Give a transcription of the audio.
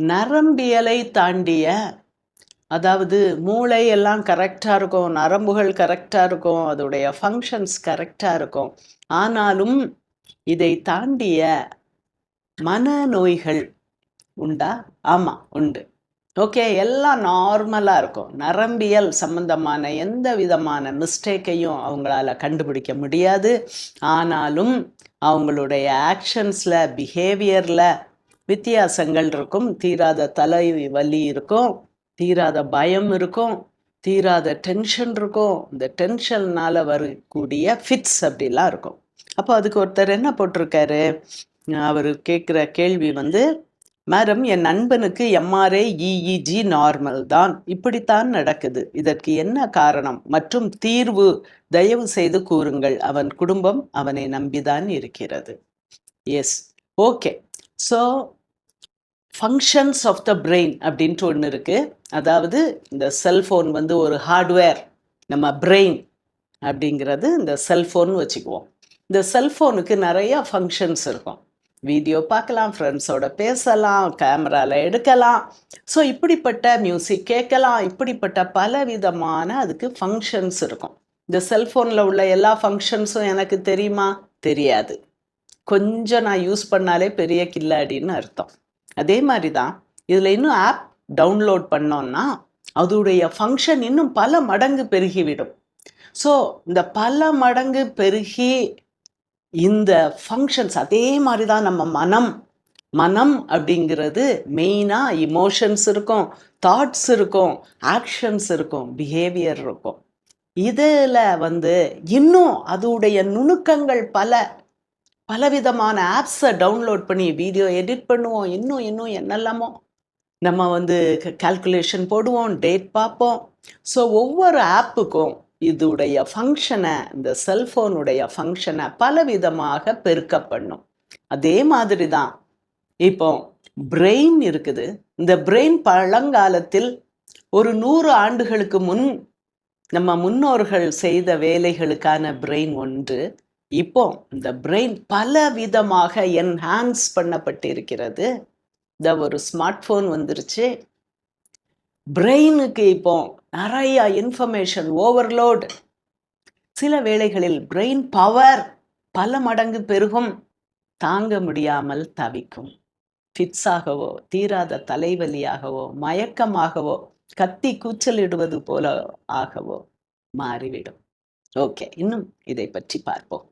நரம்பியலை தாண்டிய அதாவது மூளை எல்லாம் கரெக்டாக இருக்கும் நரம்புகள் கரெக்டாக இருக்கும் அதோடைய ஃபங்க்ஷன்ஸ் கரெக்டாக இருக்கும். ஆனாலும் இதை தாண்டிய மனநோய்கள் உண்டா? ஆமாம் உண்டு. ஓகே எல்லாம் நார்மலாக இருக்கும். நரம்பியல் சம்பந்தமான எந்த விதமான மிஸ்டேக்கையும் அவங்களால கண்டுபிடிக்க முடியாது. ஆனாலும் அவங்களுடைய ஆக்ஷன்ஸில் பிஹேவியரில் வித்தியாசங்கள் இருக்கும். தீராத தலை வலி இருக்கும். தீராத பயம் இருக்கும். தீராத டென்ஷன் இருக்கும். இந்த டென்ஷன்னால வரக்கூடிய ஃபிட்ஸ் அப்படிலாம் இருக்கும். அப்போ அதுக்கு ஒருத்தர் என்ன போட்டிருக்காரு? அவர் கேட்குற கேள்வி வந்து மேடம் என் நண்பனுக்கு எம்ஆர்ஏ இஇஜி நார்மல் தான். இப்படித்தான் நடக்குது. இதற்கு என்ன காரணம்? மற்றும் தீர்வு தயவு செய்து கூறுங்கள். அவன் குடும்பம் அவனை நம்பிதான் இருக்கிறது. Yes okay so functions of the brain அப்படின்ட்டு ஒன்று இருக்குது அதாவது இந்த செல்ஃபோன் வந்து ஒரு ஹார்ட்வேர் நம்ம பிரெயின் அப்படிங்கிறது இந்த செல்ஃபோன் வச்சுக்குவோம். இந்த செல்ஃபோனுக்கு நிறையா ஃபங்க்ஷன்ஸ் இருக்கும். வீடியோ பார்க்கலாம் ஃப்ரெண்ட்ஸோட பேசலாம் கேமராவில் எடுக்கலாம். ஸோ இப்படிப்பட்ட மியூசிக் கேட்கலாம் இப்படிப்பட்ட பல விதமான அதுக்கு ஃபங்க்ஷன்ஸ் இருக்கும். இந்த செல்ஃபோனில் உள்ள எல்லா ஃபங்க்ஷன்ஸும் எனக்கு தெரியுமா? தெரியாது. கொஞ்சம் நான் யூஸ் பண்ணாலே பெரிய கில்லாடின்னு அர்த்தம். அதே மாதிரி தான் இதில் இன்னும் ஆப் டவுன்லோட் பண்ணோன்னா அதோடைய ஃபங்க்ஷன் இன்னும் பல மடங்கு பெருகிவிடும். ஸோ இந்த பல மடங்கு பெருகி இந்த ஃபங்க்ஷன்ஸ் அதே மாதிரி தான் நம்ம மனம். மனம் அப்படிங்கிறது மெயினாக இமோஷன்ஸ் இருக்கும் தாட்ஸ் இருக்கும் ஆக்ஷன்ஸ் இருக்கும் பிஹேவியர் இருக்கும். இதில் வந்து இன்னும் அதோடைய நுணுக்கங்கள் பல பலவிதமான ஆப்ஸை டவுன்லோட் பண்ணி வீடியோ எடிட் பண்ணுவோம். இன்னும் இன்னும் என்னெல்லாமோ. நம்ம வந்து கால்குலேஷன் போடுவோம் டேட் பார்ப்போம். ஸோ ஒவ்வொரு ஆப்புக்கும் இதுடைய ஃபங்க்ஷனை இந்த செல்ஃபோனுடைய ஃபங்க்ஷனை பலவிதமாக பெருக்க பண்ணும். அதே மாதிரி தான் இப்போ பிரெயின் இருக்குது. இந்த பிரெயின் பழங்காலத்தில் ஒரு நூறு ஆண்டுகளுக்கு முன் நம்ம முன்னோர்கள் செய்த வேலைகளுக்கான பிரெயின் ஒன்று இப்போ இந்த பிரெயின் பல விதமாக என்ஹான்ஸ் பண்ணப்பட்டிருக்கிறது. இந்த ஒரு ஸ்மார்ட் ஃபோன் வந்துருச்சு பிரெயினுக்கு இப்போ நிறைய இன்ஃபர்மேஷன் ஓவர்லோட் சில வேளைகளில் பிரெயின் பவர் பல மடங்கு பெருகும். தாங்க முடியாமல் தவிக்கும். ஃபிட்ஸாகவோ தீராத தலைவலியாகவோ மயக்கமாகவோ கத்தி கூச்சலிடுவது போல ஆகவோ மாறிவிடும். ஓகே இன்னும் இதை பற்றி பார்ப்போம்.